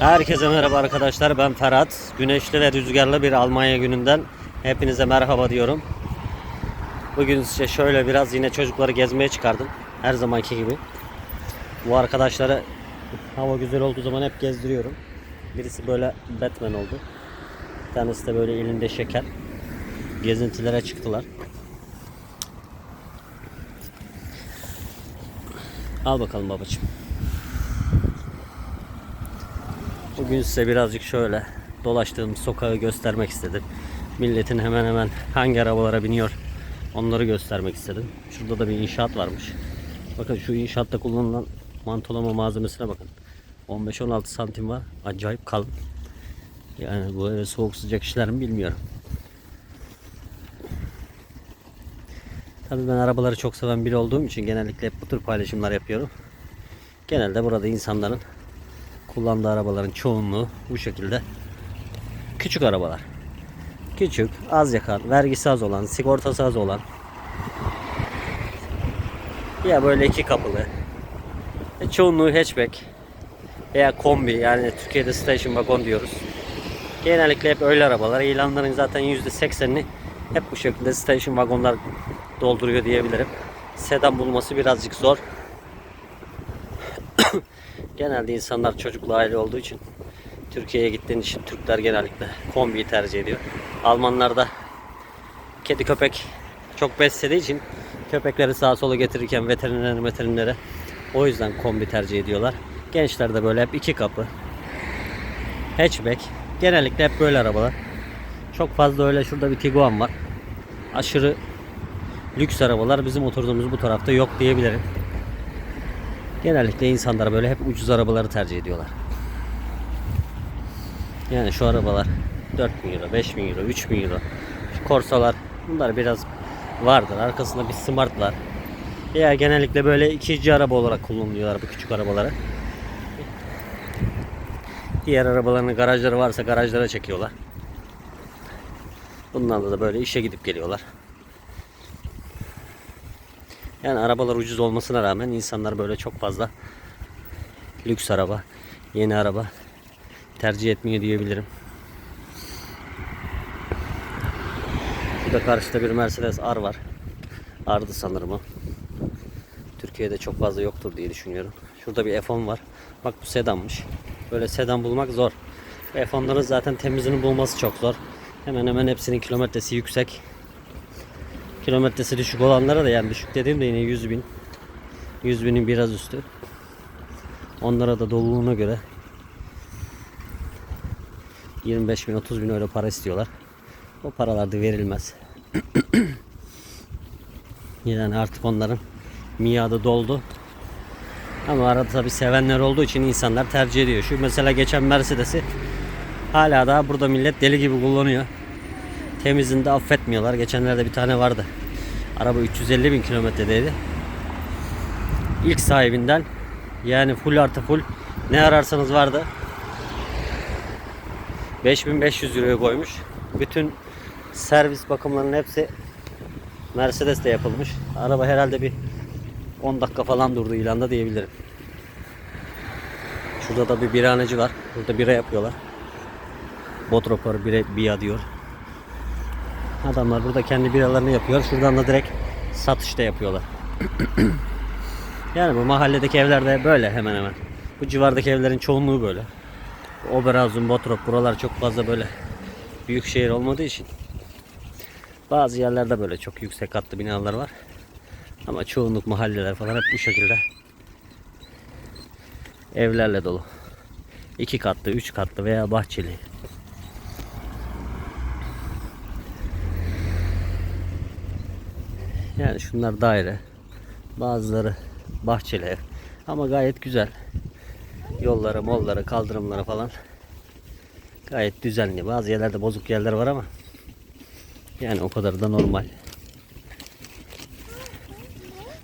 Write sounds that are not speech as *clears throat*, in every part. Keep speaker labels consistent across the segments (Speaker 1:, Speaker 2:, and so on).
Speaker 1: Herkese merhaba arkadaşlar. Ben Ferhat. Güneşli ve rüzgarlı bir Almanya gününden hepinize merhaba diyorum. Bugün size şöyle biraz yine çocukları gezmeye çıkardım. Her zamanki gibi. Bu arkadaşları hava güzel olduğu zaman hep gezdiriyorum. Birisi böyle Batman oldu. Bir tanesi de böyle elinde şeker. Gezintilere çıktılar. Al bakalım babacığım. Bugün size birazcık şöyle dolaştığım sokağı göstermek istedim. Milletin hemen hemen hangi arabalara biniyor onları göstermek istedim. Şurada da bir inşaat varmış. Bakın şu inşaatta kullanılan mantolama malzemesine bakın. 15-16 santim var. Acayip kalın. Yani bu eve soğuk sıcak işler mi bilmiyorum. Tabii ben arabaları çok seven biri olduğum için genellikle hep bu tür paylaşımlar yapıyorum. Genelde burada insanların kullandığı arabaların çoğunluğu bu şekilde küçük arabalar. Küçük, az yakan, vergisi az olan, sigortası az olan ya böyle iki kapılı e, çoğunluğu hatchback veya kombi yani Türkiye'de station wagon diyoruz. Genellikle hep öyle arabalar. İlanların zaten %80'ini hep bu şekilde station wagonlar dolduruyor diyebilirim. Sedan bulması birazcık zor. Genelde insanlar çocuklu aile olduğu için Türkiye'ye gittiğin için Türkler genellikle kombiyi tercih ediyor. Almanlar da kedi köpek çok beslediği için köpekleri sağa sola getirirken veterinere veterinere o yüzden kombi tercih ediyorlar. Gençler de böyle hep iki kapı hatchback genellikle hep böyle arabalar. Çok fazla öyle şurada bir Tiguan var. Aşırı lüks arabalar bizim oturduğumuz bu tarafta yok diyebilirim. Genellikle insanlar böyle hep ucuz arabaları tercih ediyorlar. Yani şu arabalar 4000 euro, 5000 euro, 3000 euro. Şu Corsa'lar bunlar biraz vardır. Arkasında bir Smart var. Veya genellikle böyle ikinci araba olarak kullanılıyorlar bu küçük arabaları. Diğer arabaların garajları varsa garajlara çekiyorlar. Bunlarla da böyle işe gidip geliyorlar. Yani arabalar ucuz olmasına rağmen insanlar böyle çok fazla lüks araba, yeni araba tercih etmiyor diyebilirim. Burada karşıda bir Mercedes R var. R'dı sanırım o. Türkiye'de çok fazla yoktur diye düşünüyorum. Şurada bir F10 var. Bak bu sedanmış. Böyle sedan bulmak zor. Bu F10'ların zaten temizini bulması çok zor. Hemen hemen hepsinin kilometresi yüksek. Kilometresi düşük olanlara da yani düşük dediğim de yine 100 bin. 100 binin biraz üstü. Onlara da doluluğuna göre 25 bin 30 bin euro para istiyorlar. O paralar da verilmez. *clears throat* yani artık onların miadı doldu. Ama arada tabi sevenler olduğu için insanlar tercih ediyor. Şu mesela geçen Mercedes'i hala daha burada millet deli gibi kullanıyor. Temizini de affetmiyorlar. Geçenlerde bir tane vardı. Araba 350 bin kilometredeydi. İlk sahibinden yani full artı full ne ararsanız vardı. 5500 euroya koymuş. Bütün servis bakımlarının hepsi Mercedes'te yapılmış. Araba herhalde bir 10 dakika falan durdu ilanda diyebilirim. Şurada da bir biraneci var. Burada bira yapıyorlar. Botropor bira, bia diyor. Adamlar burada kendi biralarını yapıyor. Şuradan da direkt satışta yapıyorlar. *clears throat* yani bu mahalledeki evlerde böyle hemen hemen. Bu civardaki evlerin çoğunluğu böyle. Oberhausen, Bottrop buralar çok fazla böyle büyük şehir olmadığı için bazı yerlerde böyle çok yüksek katlı binalar var. Ama çoğunluk mahalleler falan hep bu şekilde evlerle dolu. İki katlı, üç katlı veya bahçeli. Yani şunlar daire. Bazıları bahçeli ev. Ama gayet güzel. Yolları, molları, kaldırımları falan gayet düzenli. Bazı yerlerde bozuk yerler var ama yani o kadar da normal.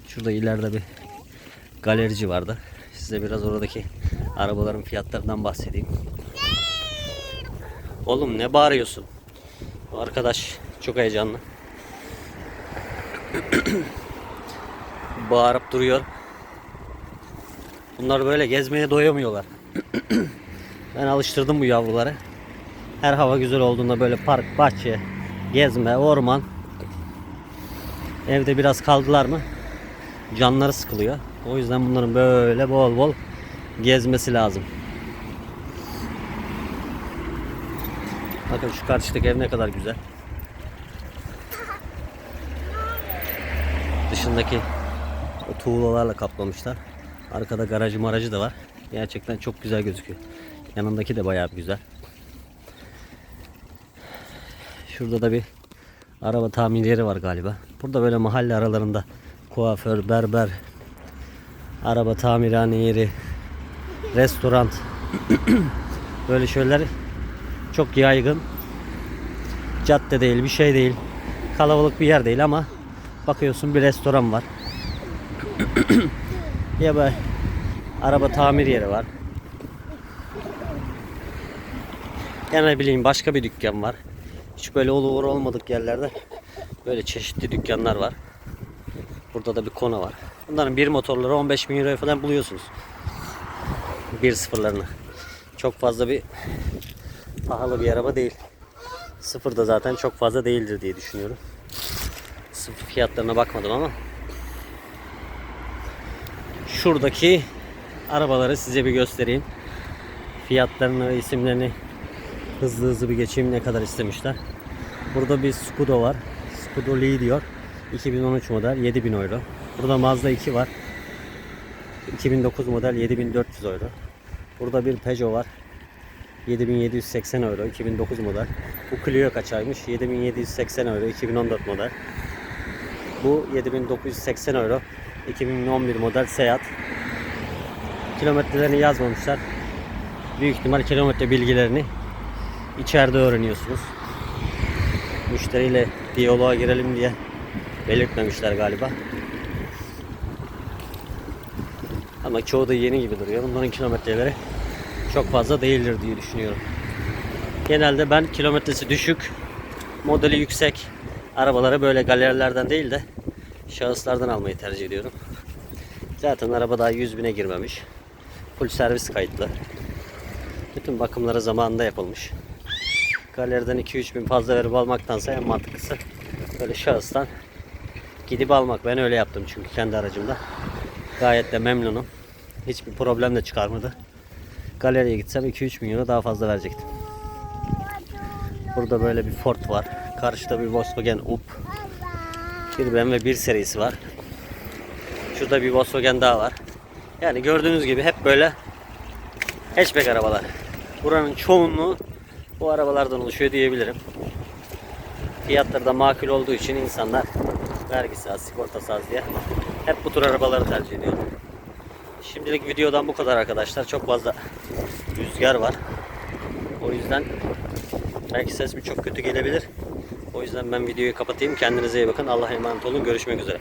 Speaker 1: Şurada ileride bir galerici vardı. Size biraz oradaki arabaların fiyatlarından bahsedeyim. Oğlum ne bağırıyorsun? Arkadaş çok heyecanlı. *coughs* Bağırıp duruyor. Bunlar böyle gezmeye doyamıyorlar. *coughs* Ben alıştırdım bu yavruları. Her hava güzel olduğunda böyle park, bahçe, gezme, orman. Evde biraz kaldılar mı canları sıkılıyor. O yüzden bunların böyle bol bol gezmesi lazım. Bakın şu karşıdaki ev ne kadar güzel. Dışındaki tuğlalarla kaplamışlar. Arkada garajı marajı da var. Gerçekten çok güzel gözüküyor. Yanındaki de bayağı güzel. Şurada da bir araba tamir yeri var galiba. Burada böyle mahalle aralarında kuaför, berber, araba tamirhane yeri, restoran *clears throat* böyle şeyler çok yaygın. Cadde değil, bir şey değil. Kalabalık bir yer değil ama bakıyorsun bir restoran var. *clears throat* ya böyle araba tamir yeri var. Ya ne bileyim başka bir dükkan var. Hiç böyle olur olmadık yerlerde böyle çeşitli dükkanlar var. Burada da bir kona var. Bunların bir motorları 15 bin euroya falan buluyorsunuz. Bir sıfırlarını. Çok fazla bir pahalı bir araba değil. Sıfır da zaten çok fazla değildir diye düşünüyorum. Sıfır fiyatlarına bakmadım ama. Şuradaki arabaları size bir göstereyim. Fiyatlarını ve isimlerini hızlı hızlı bir geçeyim ne kadar istemişler. Burada bir Scudo var. Scudo Lee diyor. 2013 model 7000 euro. Burada Mazda 2 var. 2009 model 7400 euro. Burada bir Peugeot var. 7780 euro 2009 model. Bu Clio kaçaymış? 7780 euro 2014 model. Bu 7980 euro 2011 model Seat. Kilometrelerini yazmamışlar. Büyük ihtimal kilometre bilgilerini içeride öğreniyorsunuz. Müşteriyle diyaloğa girelim diye belirtmemişler galiba. Ama çoğu da yeni gibi duruyor. Bunların kilometreleri çok fazla değildir diye düşünüyorum. Genelde ben kilometresi düşük, modeli yüksek arabaları böyle galerilerden değil de şahıslardan almayı tercih ediyorum. Zaten araba daha 100 bine girmemiş. Full servis kayıtlı. Bütün bakımları zamanında yapılmış. Galeriden 2-3 bin fazla verip almaktansa en mantıklısı böyle şahıstan gidip almak. Ben öyle yaptım çünkü kendi aracımda. Gayet de memnunum. Hiçbir problem de çıkarmadı. Galeriye gitsem 2-3 bin euro daha fazla verecektim. Burada böyle bir Ford var. Karşıda bir Volkswagen Up. Bir BMW 1 serisi var. Şurada bir Volkswagen daha var. Yani gördüğünüz gibi hep böyle hatchback arabalar. Buranın çoğunluğu bu arabalardan oluşuyor diyebilirim. Fiyatları da makul olduğu için insanlar vergisi az, sigortası az diye hep bu tür arabaları tercih ediyor. Şimdilik videodan bu kadar arkadaşlar. Çok fazla rüzgar var. O yüzden belki sesim çok kötü gelebilir. O yüzden ben videoyu kapatayım. Kendinize iyi bakın. Allah'a emanet olun. Görüşmek üzere.